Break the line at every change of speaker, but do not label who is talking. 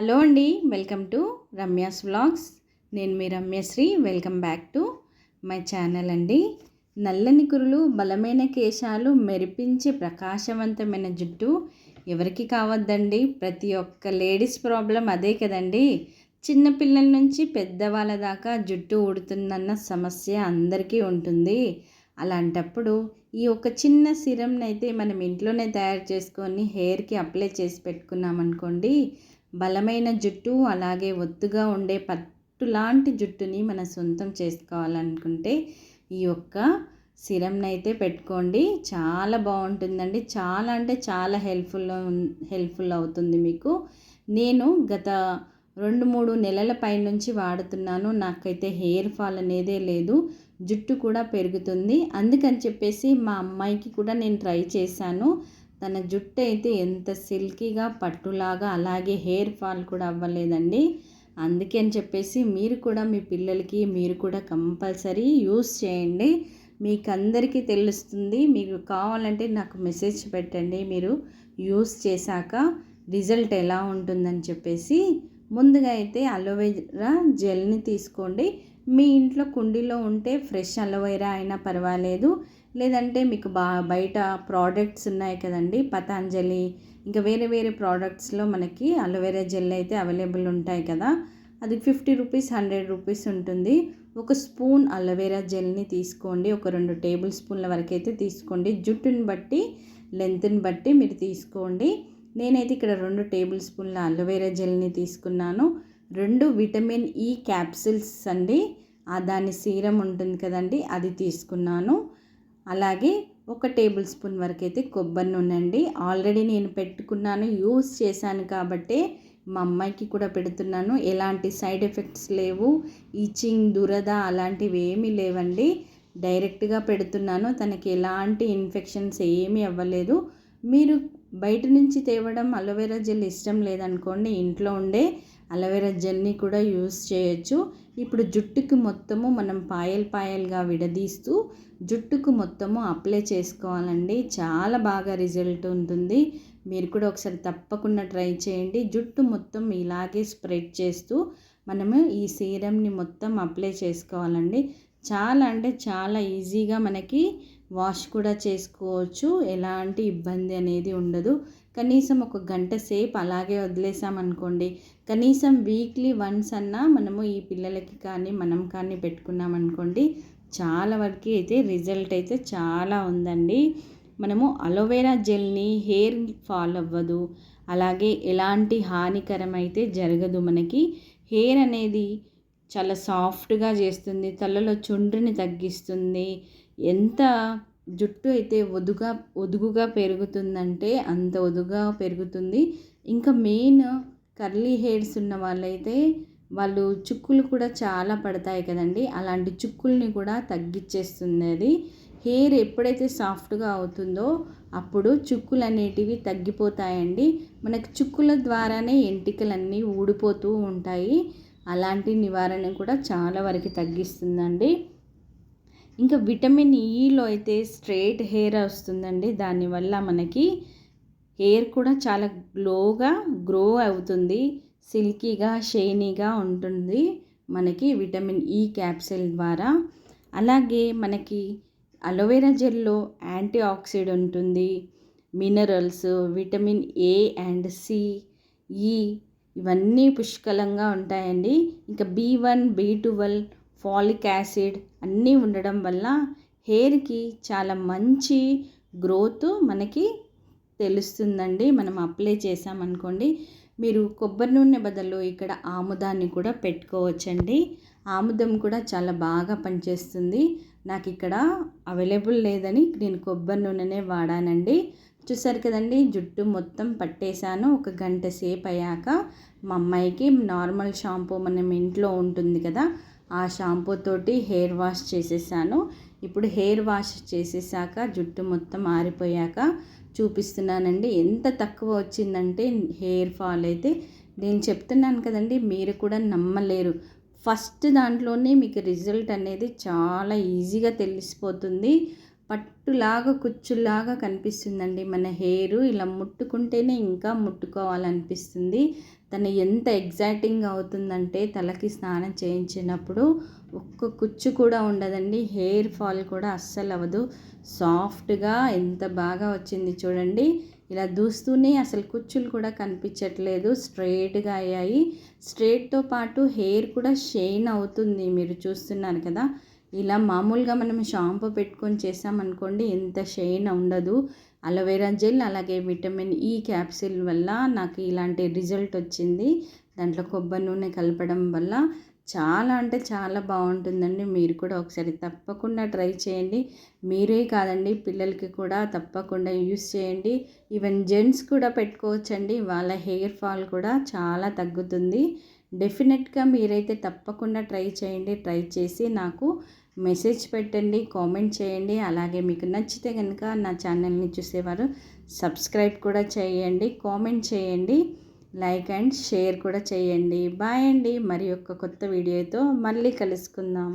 Hello అండి welcome to Ramya's vlogs. నేను మీ Ramyasri welcome back to my channel అండి. నల్లని కురులు బలమైన కేశాలు మెరిపించే ప్రకాశవంతమైన జుట్టు ఎవరికి కావద్దండి? ప్రతి ఒక్క లేడీస్ ప్రాబ్లం అదే కదండి. చిన్నపిల్లల నుంచి పెద్దవాళ్ళ దాకా జుట్టు ఊడుతుందన్న సమస్య అందరికీ ఉంటుంది. అలాంటప్పుడు ఈ ఒక చిన్న సిరంని అయితే మనం ఇంట్లోనే తయారు చేసుకొని హెయిర్కి అప్లై చేసి పెట్టుకున్నామనుకోండి బలమైన జుట్టు అలాగే ఒత్తుగా ఉండే పట్టు లాంటి జుట్టుని మన సొంతం చేసుకోవాలనుకుంటే ఈ యొక్క సిరంని అయితే పెట్టుకోండి. చాలా బాగుంటుందండి. చాలా అంటే చాలా హెల్ప్ఫుల్ హెల్ప్ఫుల్ అవుతుంది మీకు. నేను గత రెండు మూడు నెలల పైనుంచి వాడుతున్నాను. నాకైతే హెయిర్ ఫాల్ అనేదే లేదు. జుట్టు కూడా పెరుగుతుంది. అందుకని చెప్పేసి మా అమ్మాయికి కూడా నేను ట్రై చేశాను. తన జుట్టు అయితే ఎంత సిల్కీగా పట్టులాగా అలాగే హెయిర్ ఫాల్ కూడా అవ్వలేదండి. అందుకే అని చెప్పేసి మీరు కూడా మీ పిల్లలకి మీరు కూడా కంపల్సరీ యూస్ చేయండి. మీకు అందరికీ తెలుస్తుంది మీకు కావాలంటే నాకు మెసేజ్ పెట్టండి మీరు యూస్ చేశాక రిజల్ట్ ఎలా ఉంటుందని చెప్పేసి. ముందుగా అయితే అలోవెరా జెల్ని తీసుకోండి. మీ ఇంట్లో కుండీలో ఉంటే ఫ్రెష్ అలోవెరా అయినా పర్వాలేదు. లేదంటే మీకు బా బయట ప్రోడక్ట్స్ ఉన్నాయి కదండి. పతాంజలి ఇంకా వేరే వేరే ప్రోడక్ట్స్లో మనకి అలోవెరా జెల్ అయితే అవైలబుల్ ఉంటాయి కదా. అది ఫిఫ్టీ రూపీస్ హండ్రెడ్ రూపీస్ ఉంటుంది. ఒక స్పూన్ అలోవెరా జెల్ని తీసుకోండి. ఒక రెండు టేబుల్ స్పూన్ల వరకు అయితే తీసుకోండి. జుట్టుని బట్టి లెంత్ని బట్టి మీరు తీసుకోండి. నేనైతే ఇక్కడ రెండు టేబుల్ స్పూన్ల అలోవెరా జెల్ని తీసుకున్నాను. రెండు విటమిన్ e ఈ క్యాప్సిల్స్ అండి. దాని సీరం ఉంటుంది కదండి అది తీసుకున్నాను. అలాగే ఒక టేబుల్ స్పూన్ వరకు అయితే కొబ్బరి నూనె అండి. ఆల్రెడీ నేను పెట్టుకున్నాను యూస్ చేశాను కాబట్టి మా అమ్మాయికి కూడా పెడుతున్నాను. ఎలాంటి సైడ్ ఎఫెక్ట్స్ లేవు ఈచింగ్ దురద అలాంటివి ఏమీ లేవండి. డైరెక్ట్గా పెడుతున్నాను తనకి ఎలాంటి ఇన్ఫెక్షన్స్ ఏమీ అవ్వలేదు. మీరు బయట నుంచి తేవడం అలోవెరా జెల్ ఇష్టం లేదనుకోండి ఇంట్లో ఉండే అలోవెరా జెల్ని కూడా యూస్ చేయొచ్చు. ఇప్పుడు జుట్టుకి మొత్తము మనం పాయల్ పాయల్గా విడదీస్తూ జుట్టుకు మొత్తము అప్లై చేసుకోవాలండి. చాలా బాగా రిజల్ట్ ఉంటుంది. మీరు కూడా ఒకసారి తప్పకుండా ట్రై చేయండి. జుట్టు మొత్తం ఇలాగే స్ప్రెడ్ చేస్తూ మనము ఈ సీరమ్ని మొత్తం అప్లై చేసుకోవాలండి. చాలా అంటే చాలా ఈజీగా మనకి వాష్ కూడా చేసుకోవచ్చు. ఎలాంటి ఇబ్బంది అనేది ఉండదు. కనీసం ఒక గంట సేపు అలాగే వదిలేసామనుకోండి కనీసం వీక్లీ వన్స్ అన్నా మనము ఈ పిల్లలకి కానీ మనం కానీ పెట్టుకున్నామనుకోండి చాలా వరకు అయితే రిజల్ట్ అయితే చాలా ఉందండి. మనము అలోవెరా జెల్ని హెయిర్ ఫాల్ అవ్వదు. అలాగే ఎలాంటి హానికరం అయితే జరగదు మనకి. హెయిర్ అనేది చాలా సాఫ్ట్గా చేస్తుంది. తలలో చుండ్రిని తగ్గిస్తుంది. ఎంత జుట్టు అయితే ఒదుగా ఒదుగుగా పెరుగుతుందంటే అంత ఒదుగా పెరుగుతుంది. ఇంకా మెయిన్ కర్లీ హెయిర్స్ ఉన్న వాళ్ళైతే వాళ్ళు చుక్కులు కూడా చాలా పడతాయి కదండి. అలాంటి చుక్కుల్ని కూడా తగ్గించేస్తుంది అది హెయిర్ ఎప్పుడైతే సాఫ్ట్గా అవుతుందో అప్పుడు చుక్కులు అనేటివి తగ్గిపోతాయండి. మనకు చుక్కుల ద్వారానే ఎంటికలన్నీ ఊడిపోతూ ఉంటాయి. అలాంటి నివారణ కూడా చాలా వరకు తగ్గిస్తుందండి. ఇంకా విటమిన్ ఈలో అయితే స్ట్రైట్ హెయిర్ వస్తుందండి. దానివల్ల మనకి హెయిర్ కూడా చాలా గ్లోగా గ్రో అవుతుంది. సిల్కీగా షైనీగా ఉంటుంది మనకి విటమిన్ ఈ క్యాప్సిల్ ద్వారా. అలాగే మనకి అలోవెరా జెల్లో యాంటీ ఆక్సిడెంట్ ఉంటుంది. Minerals vitamin A and C E ఇవన్నీ పుష్కలంగా ఉంటాయండి. ఇంకా B one B twelve folic acid అన్నీ ఉండడం వల్ల హెయిర్కి చాలా మంచి గ్రోత్ మనకి తెలుస్తుందండి. మనం అప్లై చేసామనుకోండి మీరు కొబ్బరి నూనె బదులు ఇక్కడ ఆముదాన్ని కూడా పెట్టుకోవచ్చండి. ఆముదం కూడా చాలా బాగా పనిచేస్తుంది. నాకు ఇక్కడ అవైలబుల్ లేదని నేను కొబ్బరి నూనెనే వాడానండి. చూసారు కదండి జుట్టు మొత్తం పట్టేశాను. ఒక గంట సేపు అయ్యాక మా అమ్మాయికి నార్మల్ షాంపూ మనం ఇంట్లో ఉంటుంది కదా ఆ షాంపూ తోటి హెయిర్ వాష్ చేసేసాను. ఇప్పుడు హెయిర్ వాష్ చేసేసాక జుట్టు మొత్తం ఆరిపోయాక చూపిస్తున్నానండి. ఎంత తక్కువ వచ్చిందంటే హెయిర్ ఫాల్ అయితే. నేను చెప్తున్నాను కదండి మీరు కూడా నమ్మలేరు. ఫస్ట్ దాంట్లోనే మీకు రిజల్ట్ అనేది చాలా ఈజీగా తెలిసిపోతుంది. పట్టులాగా కుచ్చులాగా కనిపిస్తుందండి మన హెయిర్. ఇలా ముట్టుకుంటేనే ఇంకా ముట్టుకోవాలనిపిస్తుంది. తను ఎంత ఎగ్జైటింగ్ అవుతుందంటే తలకి స్నానం చేయించినప్పుడు ఒక్క కుచ్చు కూడా ఉండదండి. హెయిర్ ఫాల్ కూడా అస్సలు అవ్వదు. సాఫ్ట్గా ఎంత బాగా వచ్చింది చూడండి. ఇలా దూస్తూనే అసలు కుచ్చులు కూడా కనిపించట్లేదు. స్ట్రైట్గా అయ్యాయి. స్ట్రైట్తో పాటు హెయిర్ కూడా షైన్ అవుతుంది. మీరు చూస్తున్నారు కదా. ఇలా మామూలుగా మనం షాంపూ పెట్టుకొని చేసామనుకోండి ఎంత షైన్ ఉండదు. అలోవెరా జెల్ అలాగే విటమిన్ ఈ క్యాప్సిల్ వల్ల నాకు ఇలాంటి రిజల్ట్ వచ్చింది. దాంట్లో కొబ్బరి నూనె కలపడం వల్ల చాలా అంటే చాలా బాగుంటుందండి. మీరు కూడా ఒకసారి తప్పకుండా ట్రై చేయండి. మీరే కాదండి పిల్లలకి కూడా తప్పకుండా యూస్ చేయండి. ఈవెన్ జెంట్స్ కూడా పెట్టుకోవచ్చండి. వాళ్ళ హెయిర్ ఫాల్ కూడా చాలా తగ్గుతుంది. డెఫినెట్గా మీరైతే తప్పకుండా ట్రై చేయండి. ట్రై చేసి నాకు మెసేజ్ పెట్టండి కామెంట్ చేయండి. అలాగే మీకు నచ్చితే కనుక నా ఛానల్ని చూసేవారు సబ్స్క్రైబ్ కూడా చేయండి కామెంట్ చేయండి లైక్ అండ్ షేర్ కూడా చేయండి. బాయ్ అండి. మరి యొక్క కొత్త వీడియోతో మళ్ళీ కలుసుకుందాం.